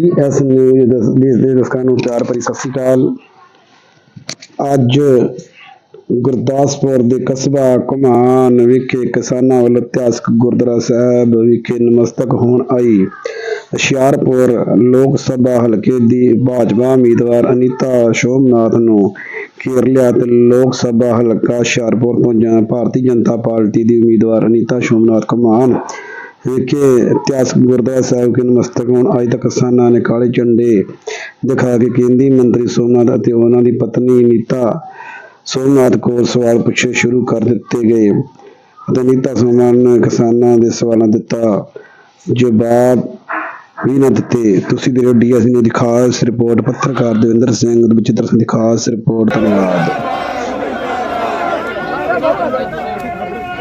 PS news ਦੇ ਦੇ ਦਰਸ਼ਕਾਂ ਨੂੰ ਪਿਆਰ ਭਰੀ ਸਤਿ ਸ਼੍ਰੀ ਅਕਾਲ। ਅੱਜ ਗੁਰਦਾਸਪੁਰ ਦੇ ਕਸਬਾ ਘੁਮਾਨ ਵਿਖੇ ਕਿਸਾਨਾਂ ਵੱਲੋਂ ਇਤਿਹਾਸਕ ਗੁਰਦੁਆਰਾ ਸਾਹਿਬ ਵਿਖੇ ਨਮਸਤਕ ਹੋਣ ਆਈ। ਹੁਸ਼ਿਆਰਪੁਰ ਲੋਕ ਸਭਾ ਹਲਕੇ ਦੀ ਭਾਜਪਾ ਉਮੀਦਵਾਰ ਅਨੀਤਾ ਸ਼ੋਭਨਾਥ ਨੂੰ ਘੇਰ ਤੇ ਲੋਕ ਸਭਾ ਹਲਕਾ ਹੁਸ਼ਿਆਰਪੁਰ ਤੋਂ ਭਾਰਤੀ ਜਨਤਾ ਪਾਰਟੀ ਦੀ ਉਮੀਦਵਾਰ ਅਨੀਤਾ ਸ਼ੋਭਨਾਥ ਘੁਮਾਨ ਵਿਖੇ ਇਤਿਹਾਸਕ ਗੁਰਦੁਆਰਾ ਸਾਹਿਬ ਕੇ ਨਮਸਤਕ ਹੋਣ। ਅੱਜ ਤੱਕ ਕਿਸਾਨਾਂ ਨੇ ਕਾਲੇ ਝੰਡੇ ਦਿਖਾ ਕੇ ਕੇਂਦਰੀ ਮੰਤਰੀ ਸੋਮਨਾਥ ਅਤੇ ਉਹਨਾਂ ਦੀ ਪਤਨੀ ਨੀਤਾ ਸੋਮਨਾਥ ਕੋਲ ਸਵਾਲ ਪੁੱਛੇ ਸ਼ੁਰੂ ਕਰ ਦਿੱਤੇ ਗਏ। ਅਤੇ ਨੀਤਾ ਸੋਮਨਾਥ ਨੇ ਕਿਸਾਨਾਂ ਦੇ ਸਵਾਲਾਂ ਦਿੱਤਾ। ਜਵਾਬ ਵੀ ਨਾ ਦਿੱਤੇ। ਤੁਸੀਂ ਦੇ ਡੀਐਸ ਨੇ ਖਾਸ ਰਿਪੋਰਟ। ਪੱਤਰਕਾਰ ਦਵਿੰਦਰ ਸਿੰਘ ਬਚਿੱਤਰ ਸਿੰਘ ਦੀ ਖਾਸ ਰਿਪੋਰਟ ਧੰਨਵਾਦ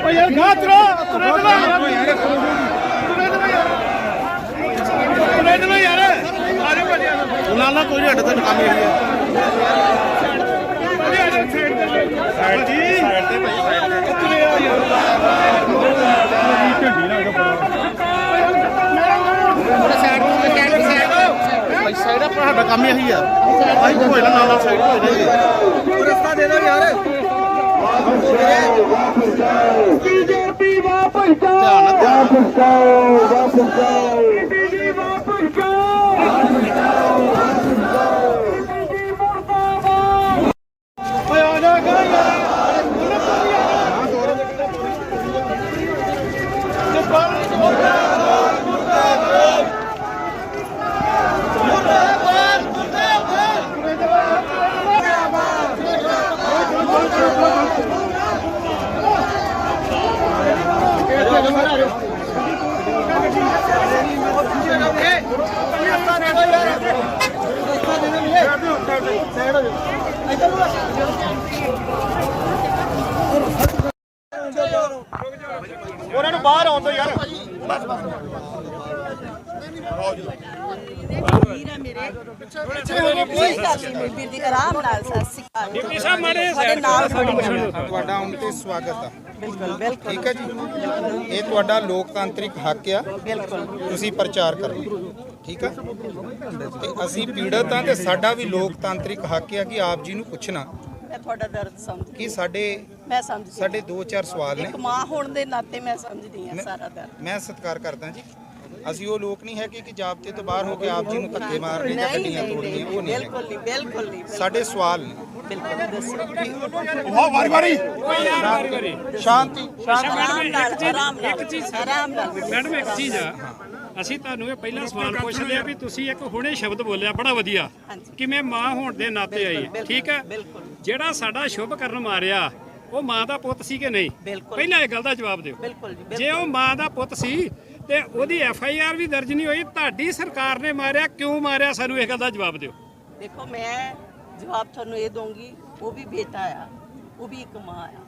ਓ ਯਾਰ ਗਾ ਤਰਾ ਤੁਰੇ ਚਲੋ ਯਾਰ ਤੁਰੇ ਚਲੋ ਯਾਰ ਤੁਰੇ ਚਲੋ ਯਾਰ। ਆ ਜਾ ਭਾਜੀ ਉਹਨਾਂ ਨਾਲ ਕੋਈ ਹੱਟ ਤੇ ਕੰਮ ਹੀ ਹੈ ਸਾਈਡ ਜੀ ਸਾਈਡ ਤੇ। ਭਾਈ ਸਾਈਡ ਤੇ ਤੁਰੇ ਆ ਯਾਰ। ਝੰਡੀ ਨਾਲ ਸਾਈਡ ਤੋਂ ਸਾਈਡ ਸਾਈਡ ਭਾਈ ਸਾਈਡ ਆਪਣਾ ਸਾਡਾ ਕੰਮ ਹੀ ਇਹੀ ਆ। ਭਾਈ ਕੋਈ ਨਾ ਨਾਲ ਨਾਲ ਸਾਈਡ ਹੋ ਜਾਏ ਰਸਤਾ ਦੇ ਦਿਓ ਯਾਰ। ਬੀਜੇਪੀ ਵਾਪਸ ਨਾਲ ਧਿਆਨ ਨਾਲ। ਜਾਓ ਵਾਪਸ ਜਾਓ ਬੀਜੇਪੀ ਵਾਪਸ ਜਾਓ ਬੀਜੇਪੀ ਮੁਰਦਾਬਾਦ ਓਏ ਆ ਜਾ ਗਾ ਯਾਰ ਉਹਨਾਂ ਤੋਂ ਵੀ ਆ ਹਾਂ ਦੋ ਰੋਜ਼ ਕਿੱਥੇ ਤੇ ਪਰ ਮੁਰਦਾਬਾਦ ਮੁਰਦਾਬਾਦ ਮੁਰਦਾਬਾਦ ਉਹਨਾਂ ਨੂੰ ਬਾਹਰ ਆਉਣ ਤੋਂ ਯਾਰ। ਵੀਰ ਹੈ ਡਿਪਟੀ ਸਾਹਿਬ ਮਾਰੇ ਸਾਡੇ ਨਾਲ ਤੁਹਾਡਾ ਆਉਣ ਤੇ ਸਵਾਗਤ ਆ। ਬਿਲਕੁਲ ਬਿਲਕੁਲ। ਠੀਕ ਹੈ ਜੀ। ਇਹ ਤੁਹਾਡਾ ਲੋਕਤਾਂਤਰਿਕ ਹੱਕ ਆ। ਬਿਲਕੁਲ। ਤੁਸੀਂ ਪ੍ਰਚਾਰ ਕਰੋ। ਠੀਕ ਆ? ਤੇ ਅਸੀਂ ਪੀੜਤ ਆ ਤੇ ਸਾਡਾ ਵੀ ਲੋਕਤਾਂਤਰਿਕ ਹੱਕ ਆ ਕਿ ਆਪ ਜੀ ਨੂੰ ਪੁੱਛਣਾ। ਮੈਂ ਤੁਹਾਡਾ ਦਰਦ ਸਮਝ ਕਿ ਸਾਡੇ ਮੈਂ ਸਮਝਦੀ ਹਾਂ। ਸਾਡੇ ਦੋ ਚਾਰ ਸਵਾਲ ਨੇ। ਇੱਕ ਮਾਂ ਹੋਣ ਦੇ ਨਾਤੇ ਮੈਂ ਸਮਝਦੀ ਹਾਂ ਸਾਰਾ ਦਰਦ। ਮੈਂ ਸਤਿਕਾਰ ਕਰਦਾ ਜੀ। ਅਸੀਂ ਉਹ ਲੋਕ ਨਹੀਂ ਹੈਗੇ ਕਿ ਜਾਬਤੇ ਤੋਂ ਬਾਹਰ ਹੋ ਕੇ ਆਪ ਜੀ ਨੂੰ ਧੱਕੇ ਮਾਰਨੇ ਜਾਂ ਗੱਡੀਆਂ ਤੋੜਨੀਆਂ ਉਹ ਨਹੀਂ ਬਿਲਕੁਲ ਨਹੀਂ ਬਿਲਕੁਲ ਨਹੀਂ। ਸਾਡੇ ਸਵਾਲ ਨੇ। ਬਿਲਕੁਲ ਦੱਸੋ। ਵਾਹ ਵਾਰੀ ਵਾਰੀ। ਸ਼ਾਂਤੀ। ਆਰਾਮ ਨਾਲ ਆਰਾਮ ਨਾਲ ਇੱਕ ਚੀਜ਼ ਆਰਾਮ ਨਾਲ। ਮੈਡਮ ਇੱਕ ਚੀਜ਼ ਆ। ਅਸੀਂ ਤੁਹਾਨੂੰ ਇਹ ਪਹਿਲਾ ਸਵਾਲ ਪੁੱਛਦੇ ਆ ਵੀ ਤੁਸੀਂ ਇੱਕ ਹੁਣੇ ਸ਼ਬਦ ਬੋਲਿਆ ਬੜਾ ਵਧੀਆ। ਹਾਂਜੀ। ਕਿਵੇਂ ਮਾਂ ਹੋਣ ਦੇ ਨਾਤੇ ਆਈ। ਠੀਕ ਹੈ। ਜਿਹੜਾ ਸਾਡਾ ਸ਼ੁਭ ਕਰਨ ਮਾਰਿਆ ਉਹ ਮਾਂ ਦਾ ਪੁੱਤ ਸੀ ਕਿ ਨਹੀਂ। ਪਹਿਲਾਂ ਇਹ ਗੱਲ ਦਾ ਜਵਾਬ ਦਿਓ। ਜੇ ਉਹ ਮਾਂ ਦਾ ਪੁੱਤ ਸੀ ਤੇ ਉਹਦੀ ਐਫ ਆਈ ਆਰ ਵੀ ਦਰਜ ਨਹੀਂ ਹੋਈ। ਤੁਹਾਡੀ ਸਰਕਾਰ ਨੇ ਮਾਰਿਆ ਕਿਉਂ ਮਾਰਿਆ? ਸਾਨੂੰ ਇਹ ਗੱਲ ਦਾ ਜਵਾਬ ਦਿਓ। ਦੇਖੋ ਮੈਂ ਜਵਾਬ ਤੁਹਾਨੂੰ ਇਹ ਦਊਂਗੀ ਉਹ ਵੀ ਬੇਟਾ ਆ ਉਹ ਵੀ ਇੱਕ ਮਾਂ ਆ।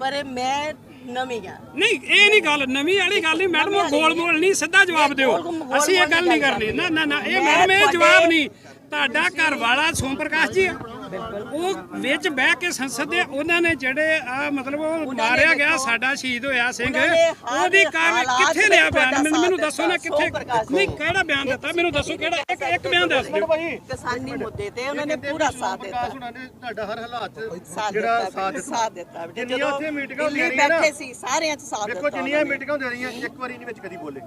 ਪਰ ਮੈਂ ਨਵੀਂ ਆ। ਨਹੀਂ ਇਹ ਨਹੀਂ ਗੱਲ ਨਵੀਂ ਵਾਲੀ ਗੱਲ ਨਹੀਂ। ਮੈਡਮ ਉਹ ਗੋਲ ਮੋਲ ਨਹੀਂ ਸਿੱਧਾ ਜਵਾਬ ਦਿਓ। ਅਸੀਂ ਇਹ ਗੱਲ ਨਹੀਂ ਕਰਨੀ। ਨਾ ਨਾ ਨਾ ਇਹ ਮੈਡਮ ਇਹ ਜਵਾਬ ਨਹੀਂ। ਤੁਹਾਡਾ ਘਰ ਵਾਲਾ ਸੋਮ ਪ੍ਰਕਾਸ਼ ਜੀ ਆ। ਉਹ ਵਿੱਚ ਬਹਿ ਕੇ ਸੰਸਦ ਦੇ ਉਹਨਾਂ ਨੇ ਜਿਹੜੇ ਆ ਮਤਲਬ ਉਹ ਮਾਰਿਆ ਗਿਆ ਦੇਖੋ, ਸਾਡਾ ਸ਼ਹੀਦ ਹੋਇਆ ਸਿੰਘ। ਉਹਦੀ ਕਾਰ ਕਿੱਥੇ ਲਿਆ ਬਿਆਨ? ਮੈਨੂੰ ਦੱਸੋ ਨਾ ਕਿੱਥੇ ਨਹੀਂ ਕਿਹੜਾ ਬਿਆਨ ਦਿੱਤਾ? ਮੈਨੂੰ ਦੱਸੋ ਕਿਹੜਾ ਇੱਕ ਇੱਕ ਬਿਆਨ ਦੱਸ ਦਿਓ। ਕਿਸਾਨੀ ਮੁੱਦੇ ਤੇ ਉਹਨਾਂ ਨੇ ਪੂਰਾ ਸਾਥ ਦਿੱਤਾ। ਉਹਨਾਂ ਨੇ ਤੁਹਾਡਾ ਹਰ ਹਾਲਾਤ ਜਿਹੜਾ ਦਿੱਤਾ ਸਾਥ ਦਿੱਤਾ। ਸਾਥ ਦਿੱਤਾ ਬੇਟੇ। ਜਿੰਨੀਆਂ ਜਦੋਂ ਉੱਥੇ ਮੀਟਿੰਗਾਂ ਹੁੰਦੀਆਂ ਰਹੀਆਂ ਬੈਠੇ ਨਾ, ਸੀ ਸਾਰਿਆਂ ਚ ਸਾਥ ਦੇਖੋ ਦਿੱਤਾ ਜਿੰਨੀਆਂ ਉਹਨਾਂ ਨੇ। ਮੀਟਿੰਗਾਂ ਹੁੰਦੀਆਂ ਰਹੀਆਂ ਇੱਕ ਵਾਰੀ ਨਹੀਂ ਵਿੱਚ ਕਦੀ ਬੋਲੇ।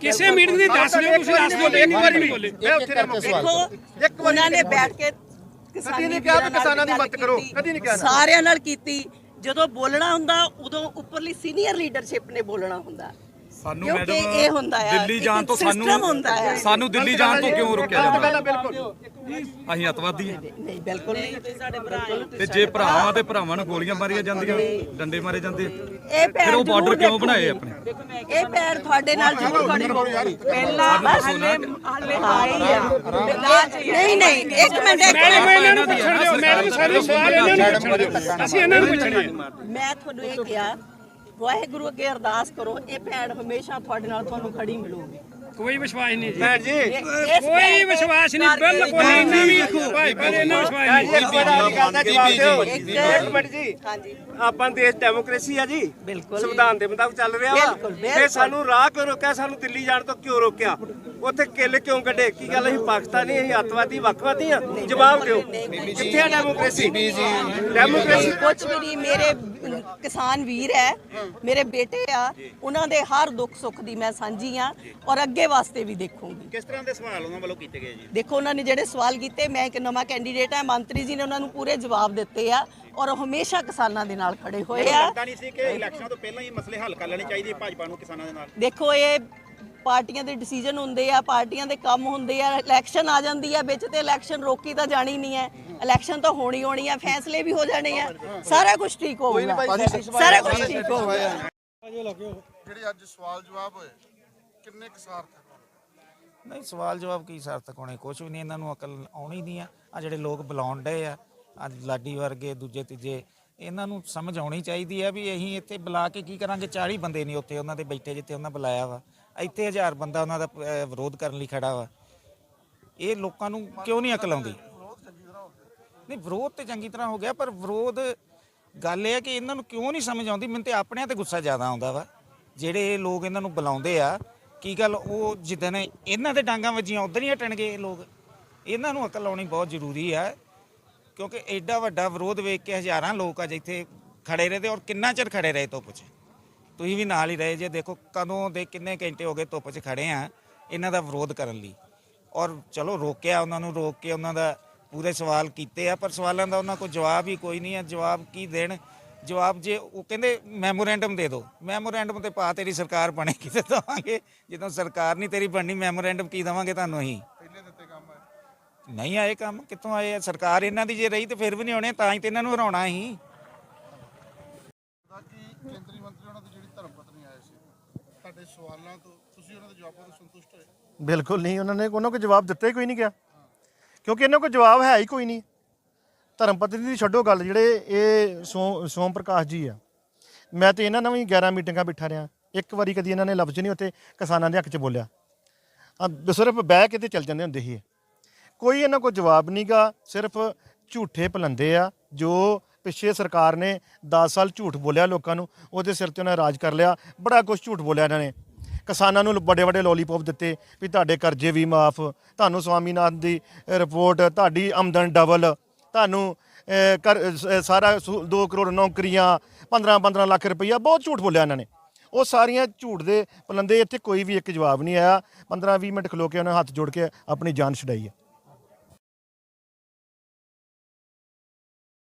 ਕਿਸੇ ਮੀਟਿੰਗ ਦੀ ਦੱਸ ਦਿਓ ਤੁਸੀਂ ਦੱਸ ਦਿਓ ਇੱਕ ਵਾਰੀ ਨਹੀਂ ਬੋਲੇ। ਮੈਂ ਉੱਥੇ ਦੇਖੋ ਇੱਕ ਵਾਰੀ ਉਹਨਾਂ ਨੇ ਬੈਠ ਕੇ ਕਦੀ ਨਹੀਂ ਕਿਹਾ ਵੀ ਕਿਸਾਨਾਂ ਦੀ ਮਦਦ ਕਰੋ, ਕਦੀ ਨਹੀਂ ਕਿਹਾ। ਸਾਰਿਆਂ ਨਾਲ ਕੀਤੀ। ਜਦੋਂ ਬੋਲਣਾ ਹੁੰਦਾ ਉਦੋਂ ਉੱਪਰਲੀ ਸੀਨੀਅਰ ਲੀਡਰਸ਼ਿਪ ਨੇ ਬੋਲਣਾ ਹੁੰਦਾ। ਸਾਨੂੰ ਕਿਉਂਕਿ ਮੈਡਮ ਇਹ ਹੁੰਦਾ ਆ ਦਿੱਲੀ ਇੱਕ ਜਾਣ ਤੋਂ system ਸਾਨੂੰ ਹੁੰਦਾ ਆ। ਸਾਨੂੰ ਦਿੱਲੀ ਜਾਣ ਤੋਂ ਕਿਉਂ ਰੋਕਿਆ ਜਾਂਦਾ? ਅਸੀਂ ਅਤਵਾਦੀ ਹਾਂ ਨਹੀਂ ਬਿਲਕੁਲ ਨਹੀਂ। ਤੇ ਜੇ ਭਰਾਵਾਂ ਤੇ ਭਰਾਵਾਂ ਨੂੰ ਗੋਲੀਆਂ ਮਾਰੀਆਂ ਜਾਂਦੀਆਂ ਡੰਡੇ ਮਾਰੇ ਜਾਂਦੇ ਇਹ ਪੈਰ ਫਿਰ ਉਹ ਬਾਰਡਰ ਜ਼ਰੂਰ ਕਿਉਂ ਬਣਾਏ। ਆਪਣੇ? ਇਹ ਪੈਰ ਤੁਹਾਡੇ ਨਾਲ ਜ਼ਰੂਰ ਹੋਣਗੇ ਪਹਿਲਾਂ ਹਲੇ ਹਲੇ ਆਈ ਆ। ਨਹੀਂ ਨਹੀਂ ਇੱਕ ਮਿੰਟ ਇੱਕ ਮੈਡਮ ਮਿੰਟ। ਇਹਨਾਂ ਨੂੰ ਪੁੱਛਣ ਦਿਓ। ਮੈਡਮ ਸਾਰੇ ਸਵਾਲ ਇਹਨਾਂ ਨੂੰ ਪੁੱਛਣ ਦਿਓ। ਅਸੀਂ ਇਹਨਾਂ ਨੂੰ ਪੁੱਛਣੇ ਆ ਮੈਂ ਤੁਹਾਨੂੰ ਇਹ ਕਿਹਾ ਵਾਹਿਗੁਰੂ ਅੱਗੇ ਅਰਦਾਸ ਕਰੋ ਇਹ ਭੈਣ ਹਮੇਸ਼ਾ ਤੁਹਾਡੇ ਨਾਲ ਤੁਹਾਨੂੰ ਖੜੀ ਮਿਲੂਗੀ। ਕੋਈ ਵਿਸ਼ਵਾਸ ਨਹੀਂ ਜੀ। ਭੈਣ ਜੀ ਕੋਈ ਵਿਸ਼ਵਾਸ ਨਹੀਂ ਬਿਲਕੁਲ ਨਹੀਂ ਵੀ ਭਾਈ ਪਰ ਇੰਨਾ ਵਿਸ਼ਵਾਸ ਨਹੀਂ। ਇੱਕ ਗੱਲ ਦਾ ਜਵਾਬ ਦਿਓ। ਇੱਕ- ਮਿੰਟ ਜੀ। ਹਾਂਜੀ। ਆਪਾਂ ਦੇਸ਼ ਡੈਮੋਕ੍ਰੇਸੀ ਆ ਜੀ। ਬਿਲਕੁਲ। ਸੰਵਿਧਾਨ ਦੇ ਮੁਤਾਬਕ ਚੱਲ ਰਿਹਾ ਵਾ। ਤੇ ਸਾਨੂੰ ਰਾਹ ਕਿਉਂ ਰੋਕਿਆ? ਸਾਨੂੰ ਦਿੱਲੀ ਜਾਣ ਤੋਂ ਕਿਉਂ ਰੋਕਿਆ? ਉੱਥੇ ਕਿੱਲ ਕਿਉਂ ਕੱਢੇ? ਕੀ ਗੱਲ ਅਸੀਂ ਪਾਕਿਸਤਾਨੀ ਅਸੀਂ ਅੱਤਵਾਦੀ ਵੱਖਵਾਦੀ ਆ? ਜਵਾਬ ਦਿਓ। ਕਿੱਥੇ ਆ ਡੈਮੋਕ੍ਰੇਸੀ? ਡੈਮੋਕ੍ਰੇਸੀ ਕੁਝ ਵੀ ਨਹੀਂ ਮੇਰੇ ਕਿਸਾਨ ਵੀਰ ਹੈ ਮੇਰੇ ਬੇਟੇ ਆ ਉਹਨਾਂ ਦੇ ਹਰ ਦੁੱਖ ਸੁੱਖ ਦੀ ਮੈਂ ਸਾਂਝੀ ਆ ਔਰ ਅੱਗੇ ਵਾਸਤੇ ਵੀ ਦੇਖੂੰਗੀ। ਕਿਸ ਤਰ੍ਹਾਂ ਦੇ ਸਵਾਲ ਉਹਨਾਂ ਵੱਲੋਂ ਕੀਤੇ ਗਏ ਜੀ? ਦੇਖੋ ਉਹਨਾਂ ਨੇ ਜਿਹੜੇ ਸਵਾਲ ਕੀਤੇ ਮੈਂ ਇੱਕ ਨਵਾਂ ਕੈਂਡੀਡੇਟ ਹਾਂ ਮੰਤਰੀ ਜੀ ਨੇ ਉਹਨਾਂ ਨੂੰ ਪੂਰੇ ਜਵਾਬ ਦਿੱਤੇ ਆ ਔਰ ਉਹ ਹਮੇਸ਼ਾ ਕਿਸਾਨਾਂ ਦੇ ਨਾਲ ਖੜੇ ਹੋਏ ਆ। ਲੱਗਦਾ ਨਹੀਂ ਸੀ ਕਿ ਇਲੈਕਸ਼ਨਾਂ ਤੋਂ ਪਹਿਲਾਂ ਹੀ ਮਸਲੇ ਹੱਲ ਕਰ ਲੈਣੇ ਚਾਹੀਦੇ ਭਾਜਪਾ ਨੂੰ ਕਿਸਾਨਾਂ ਦੇ ਨਾਲ। ਦੇਖੋ ਇਹ ਪਾਰਟੀਆਂ ਦੇ ਡਿਸੀਜਨ ਹੁੰਦੇ ਆ ਪਾਰਟੀਆਂ ਦੇ ਕੰਮ ਹੁੰਦੇ ਆ ਇਲੈਕਸ਼ਨ ਆ ਜਾਂਦੀ ਆ ਵਿੱਚ ਤੇ ਇਲੈਕਸ਼ਨ ਰੋਕੀ ਤਾਂ ਜਾਣੀ ਨਹੀਂ ਹੈ। ਇਲੈਕਸ਼ਨ ਤਾਂ ਹੋਣੀ ਹੋਣੀ ਆ ਫੈਸਲੇ ਵੀ ਹੋ ਜਾਣੇ ਆ। ਸਾਰਾ ਕੁਝ ਠੀਕ ਹੋਊਗਾ। ਸਾਰਾ ਕੁਝ ਠੀਕ ਹੋਊਗਾ। ਜਿਹੜੇ ਅੱਜ ਸਵਾਲ ਜਵਾਬ ਹੋਏ ਕਿੰਨੇ ਕੁ ਸਾਰਥਕ ਹੋਣ? ਨਹੀਂ ਸਵਾਲ ਜਵਾਬ ਕੀ ਸਾਰਥਕ ਹੋਣੇ? ਕੁਝ ਵੀ ਨਹੀਂ ਇਹਨਾਂ ਨੂੰ ਅਕਲ ਆਉਣੀ ਨਹੀਂ ਆ। ਆ ਜਿਹੜੇ ਲੋਕ ਬੁਲਾਉਣ ਡਏ ਆ ਅੱਜ ਲਾਡੀ ਵਰਗੇ ਦੂਜੇ ਤੀਜੇ ਇਹਨਾਂ ਨੂੰ ਸਮਝ ਆਉਣੀ ਚਾਹੀਦੀ ਆ ਵੀ ਅਸੀਂ ਇੱਥੇ ਬੁਲਾ ਕੇ ਕੀ ਕਰਾਂਗੇ? 40 ਬੰਦੇ ਨਹੀਂ ਉੱਥੇ ਉਹਨਾਂ ਦੇ ਬੈਠੇ ਜਿੱਥੇ ਉਹਨਾਂ ਬੁਲਾਇਆ ਵਾ। ਇੱਥੇ ਹਜ਼ਾਰ ਬੰਦਾ ਉਹਨਾਂ ਦਾ ਅਹ, ਵਿਰੋਧ ਕਰਨ ਲਈ ਖੜਾ ਵਾ। ਇਹ ਲੋਕਾਂ ਨੂੰ ਕਿਉਂ ਨਹੀਂ ਅਕਲ ਆਉਂਦੀ? ਨਹੀਂ ਵਿਰੋਧ ਤੇ ਚੰਗੀ ਤਰ੍ਹਾਂ ਹੋ ਗਿਆ ਪਰ ਵਿਰੋਧ ਗੱਲ ਇਹ ਹੈ ਕਿ ਇਹਨਾਂ ਨੂੰ ਕਿਉਂ ਨਹੀਂ ਸਮਝ ਆਉਂਦੀ? ਮੈਨੂੰ ਤੇ ਆਪਣਿਆਂ ਤੇ ਗੁੱਸਾ ਜ਼ਿਆਦਾ ਆਉਂਦਾ ਵਾ। ਜਿਹੜੇ ਇਹ ਲੋਕ ਇਹਨਾਂ ਨੂੰ ਬੁਲਾਉਂਦੇ ਆ ਕੀ ਗੱਲ ਉਹ ਜਿੱਦਣ ਇਹਨਾਂ ਦੇ ਡਾਂਗਾਂ ਵੱਜੀਆਂ ਉਧਰ ਹੀ ਹਟਣਗੇ ਇਹ ਲੋਕ। ਇਹਨਾਂ ਨੂੰ ਅਕਲ ਆਉਣੀ ਬਹੁਤ ਜ਼ਰੂਰੀ ਆ ਕਿਉਂਕਿ ਐਡਾ ਵੱਡਾ ਵਿਰੋਧ ਵੇਖ ਕੇ ਹਜ਼ਾਰਾਂ ਲੋਕ ਅੱਜ ਇੱਥੇ ਖੜੇ ਰਹੇ ਤੇ ਔਰ ਕਿੰਨਾ ਚਿਰ ਖੜੇ ਰਹੇ ਤੋਂ 'ਚ? ਤੁਸੀਂ ਵੀ ਨਾਲ ਹੀ ਰਹੇ ਜੇ ਦੇਖੋ ਕਦੋਂ ਦੇ ਕਿੰਨੇ ਘੰਟੇ ਹੋ ਗਏ ਧੁੱਪ 'ਚ ਖੜੇ ਆ ਇਹਨਾਂ ਦਾ ਵਿਰੋਧ ਕਰਨ ਲਈ। ਔਰ ਚਲੋ ਰੋਕਿਆ ਉਹਨਾਂ ਨੂੰ ਰੋਕ ਕੇ ਉਹਨਾਂ ਦਾ ਪੂਰੇ ਸਵਾਲ ਕੀਤੇ ਆ ਪਰ ਸਵਾਲਾਂ ਦਾ ਉਹਨਾਂ ਕੋਲ ਜਵਾਬ ਹੀ ਕੋਈ ਨਹੀਂ ਹੈ ਜਵਾਬ ਕੀ ਦੇਣ? ਜਵਾਬ ਜੇ ਉਹ ਕਹਿੰਦੇ ਮੈਮੋਰੈਂਡਮ ਦੇ ਦਿਓ। ਮੈਮੋਰੈਂਡਮ ਤੇ ਪਾ ਤੇਰੀ ਸਰਕਾਰ ਬਣੇਗੀ ਤੇ ਦਵਾਂਗੇ। ਜਦੋਂ ਸਰਕਾਰ ਨਹੀਂ ਤੇਰੀ ਬਣਨੀ ਮੈਮੋਰੈਂਡਮ ਕੀ ਦਵਾਂਗੇ ਤੁਹਾਨੂੰ ਅਸੀਂ? ਪਹਿਲੇ ਦਿੱਤੇ ਕੰਮ ਨਹੀਂ ਆਏ ਕੰਮ ਕਿੱਥੋਂ ਆਏ ਆ? ਸਰਕਾਰ ਇਹਨਾਂ ਦੀ ਜੇ ਰਹੀ ਤੇ ਫਿਰ ਵੀ ਨਹੀਂ ਆਉਣੇ ਤਾਂ ਹੀ ਤੇ ਇਹਨਾਂ ਨੂੰ ਹਰਾਉਣਾ ਸੀ ਤਾਂ ਕਿ ਕੇਂਦਰੀ ਮੰਤਰੀ ਉਹਨਾਂ ਦੀ ਜਿਹੜੀ ਧਰਮ ਪਤਨੀ ਆਏ ਸੀ ਤੁਹਾਡੇ ਸਵਾਲਾਂ ਤੋਂ ਤੁਸੀਂ ਉਹਨਾਂ ਦੇ ਜਵਾਬਾਂ ਤੋਂ ਸੰਤੁਸ਼ਟ ਹੋਏ? ਬਿਲਕੁਲ ਨਹੀਂ, ਉਹਨਾਂ ਨੇ ਉਹਨਾਂ ਕੋਲ ਜਵਾਬ ਦਿੱਤਾ ਹੀ ਕੋਈ ਨਹੀਂ ਗਿਆ। ਕਿਉਂਕਿ ਇਹਨਾਂ ਕੋਲ ਜਵਾਬ ਹੈ ਹੀ ਕੋਈ ਨਹੀਂ। ਧਰਮ ਪਤਨੀ ਦੀ ਛੱਡੋ ਗੱਲ, ਜਿਹੜੇ ਇਹ ਸੋ ਸੋਮ ਪ੍ਰਕਾਸ਼ ਜੀ ਆ। ਮੈਂ ਤੇ ਇਹਨਾਂ ਨਾਲ ਵੀ 11 ਮੀਟਿੰਗਾਂ ਬਿਠਾ ਰਿਆਂ ਇੱਕ ਵਾਰੀ ਕਦੀ ਇਹਨਾਂ ਨੇ ਲਫ਼ਜ਼ ਨਹੀਂ ਉੱਤੇ ਕਿਸਾਨਾਂ ਦੇ ਹੱਕ 'ਚ ਬੋਲਿਆ। ਆ ਸਿਰਫ ਬਹਿ ਕੇ ਤੇ ਚੱਲ ਜਾਂਦੇ ਹੁੰਦੇ ਸੀ ਕੋਈ ਇਹਨਾਂ ਕੋਲ ਜਵਾਬ ਨਹੀਂਗਾ ਸਿਰਫ ਝੂਠੇ ਪਲੰਦੇ ਆ, ਜੋ ਪਿੱਛੇ ਸਰਕਾਰ ਨੇ 10 ਸਾਲ ਝੂਠ ਬੋਲਿਆ ਲੋਕਾਂ ਨੂੰ ਉਹਦੇ ਸਿਰ ਤੇ ਉਹਨਾਂ ਨੇ ਰਾਜ ਕਰ ਲਿਆ ਬੜਾ ਕੁਝ ਝੂਠ ਬੋਲਿਆ ਇਹਨਾਂ ਨੇ। ਕਿਸਾਨਾਂ ਨੂੰ ਵੱਡੇ ਵੱਡੇ ਲੋਲੀਪੌਪ ਦਿੱਤੇ ਵੀ ਤੁਹਾਡੇ ਕਰਜ਼ੇ ਵੀ ਮਾਫ ਤੁਹਾਨੂੰ ਸਵਾਮੀਨਾਥਨ ਦੀ ਰਿਪੋਰਟ ਤੁਹਾਡੀ ਆਮਦਨ ਡਬਲ ਤੁਹਾਨੂੰ ਕਰ ਅਹ, ਸਾਰਾ 2 ਕਰੋੜ ਨੌਕਰੀਆਂ 15 15 ਲੱਖ ਰੁਪਈਆ ਬਹੁਤ ਝੂਠ ਬੋਲਿਆ ਇਹਨਾਂ ਨੇ। ਉਹ ਸਾਰੀਆਂ ਝੂਠ ਦੇ ਪਲੰਦੇ ਇੱਥੇ ਕੋਈ ਵੀ ਇੱਕ ਜਵਾਬ ਨਹੀਂ ਆਇਆ। 15 20 ਮਿੰਟ ਖਲੋ ਕੇ ਉਹਨਾਂ ਹੱਥ ਜੋੜ ਕੇ ਆਪਣੀ ਜਾਨ ਛਡਾਈ ਹੈ।